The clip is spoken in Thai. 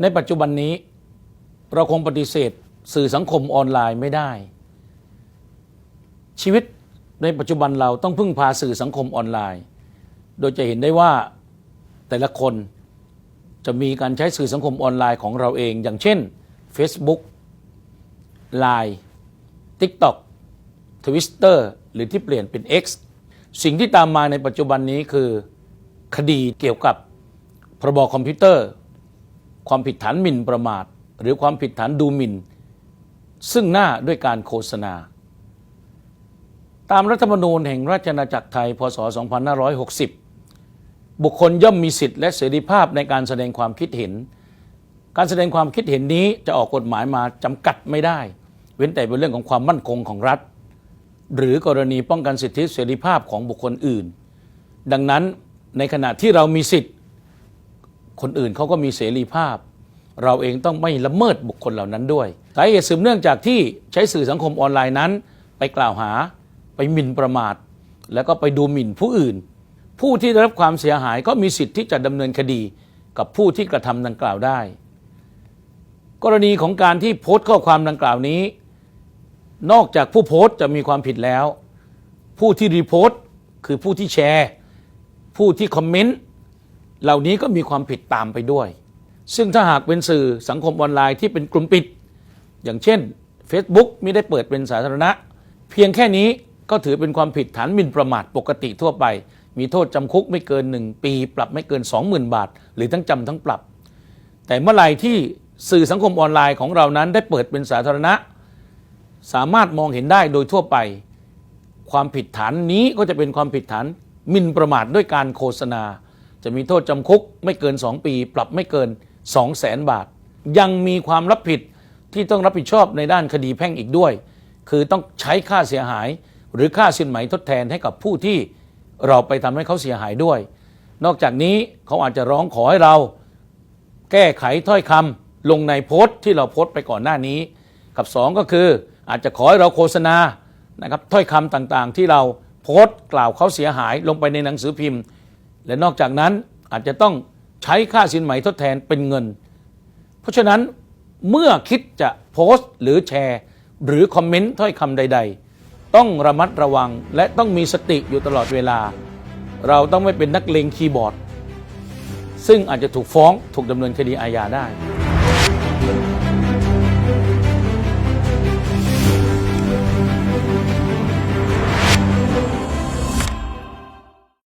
ในปัจจุบันนี้เราคงปฏิเสธสื่อสังคมออนไลน์ไม่ได้ ชีวิตในปัจจุบันเราต้องพึ่งพาสื่อสังคมออนไลน์ โดยจะเห็นได้ว่าแต่ละคนจะมีการใช้สื่อสังคมออนไลน์ของเราเอง อย่างเช่น Facebook Line TikTok Twitter หรือที่เปลี่ยนเป็น X สิ่งที่ตามมาในปัจจุบันนี้คือ คดีเกี่ยวกับพรบคอมพิวเตอร์ ความผิดฐานหมิ่นประมาท หรือความผิดฐานดูหมิ่น ซึ่งหน้าด้วยการโฆษณา ตามรัฐธรรมนูญแห่งราชอาณาจักรไทย พศ 2560 บุคคลย่อมมีสิทธิ์และเสรีภาพในการแสดงความคิดเห็น การแสดงความคิดเห็นนี้จะออกกฎหมายมาจำกัดไม่ได้ เว้นแต่เป็นเรื่องของความมั่นคงของรัฐ หรือกรณีป้องกันสิทธิเสรีภาพของบุคคลอื่น ดังนั้นในขณะที่เรามีสิทธิ คนอื่นเขาก็มีเสรีภาพ เราเองต้องไม่ละเมิดบุคคลเหล่านั้นด้วยสาเหตุสืบเนื่องจากที่ใช้สื่อสังคมออนไลน์นั้น ไปกล่าวหาไปหมิ่นประมาท แล้วก็ไปดูหมิ่นผู้อื่น ผู้ที่ได้รับความเสียหายก็มีสิทธิ์ที่จะดำเนินคดีกับผู้ที่กระทำดังกล่าวได้ กรณีของการที่โพสต์ข้อความดังกล่าวนี้ นอกจากผู้โพสต์จะมีความผิดแล้ว ผู้ที่รีโพสต์คือผู้ที่แชร์ ผู้ที่คอมเมนต์ เหล่านี้ก็มีความผิดตามไปด้วย ซึ่งถ้าหากเป็นสื่อสังคมออนไลน์ที่เป็นกลุ่มปิด อย่างเช่น Facebook ไม่ได้เปิดเป็นสาธารณะ เพียงแค่นี้ก็ถือเป็นความผิดฐานหมิ่นประมาทปกติทั่วไป มีโทษจำคุกไม่เกิน 1 ปี ปรับไม่เกิน 20,000 บาท หรือทั้งจำทั้งปรับ แต่เมื่อไหร่ที่สื่อสังคมออนไลน์ของเรานั้นได้เปิดเป็นสาธารณะ สามารถมองเห็นได้โดยทั่วไป ความผิดฐานนี้ก็จะเป็นความผิดฐานหมิ่นประมาทด้วยการโฆษณา จะมีโทษจำคุกไม่เกิน 2 ปี ปรับไม่เกิน 2 0 0แสนบาท ยังมีความรับผิดที่ต้องรับผิดชอบในด้านคดีแพ่งอีกด้วย คือต้องใช้ค่าเสียหาย หรือค่าสินไหมทดแทนให้กับผู้ที่เราไปทำให้เขาเสียหายด้วย นอกจากนี้เขาอาจจะร้องขอให้เราแก้ไขถ้อยคำลงในโพสต์ที่เราโพสต์ไปก่อนหน้านี้ กับสองก็คืออาจจะขอให้เราโฆษณานะครับถ้อยคำต่างๆ ที่เราโพสต์กล่าวเขาเสียหายลงไปในหนังสือพิมพ์ และนอกจากนั้นอาจจะต้องใช้ค่าสินไหมทดแทนเป็นเงิน เพราะฉะนั้นเมื่อคิดจะโพสต์หรือแชร์ หรือคอมเมนต์ถ้อยคำใด ๆ ต้องระมัดระวังและต้องมีสติอยู่ตลอดเวลา เราต้องไม่เป็นนักเลงคีย์บอร์ด ซึ่งอาจจะถูกฟ้องถูกดำเนินคดีอาญาได้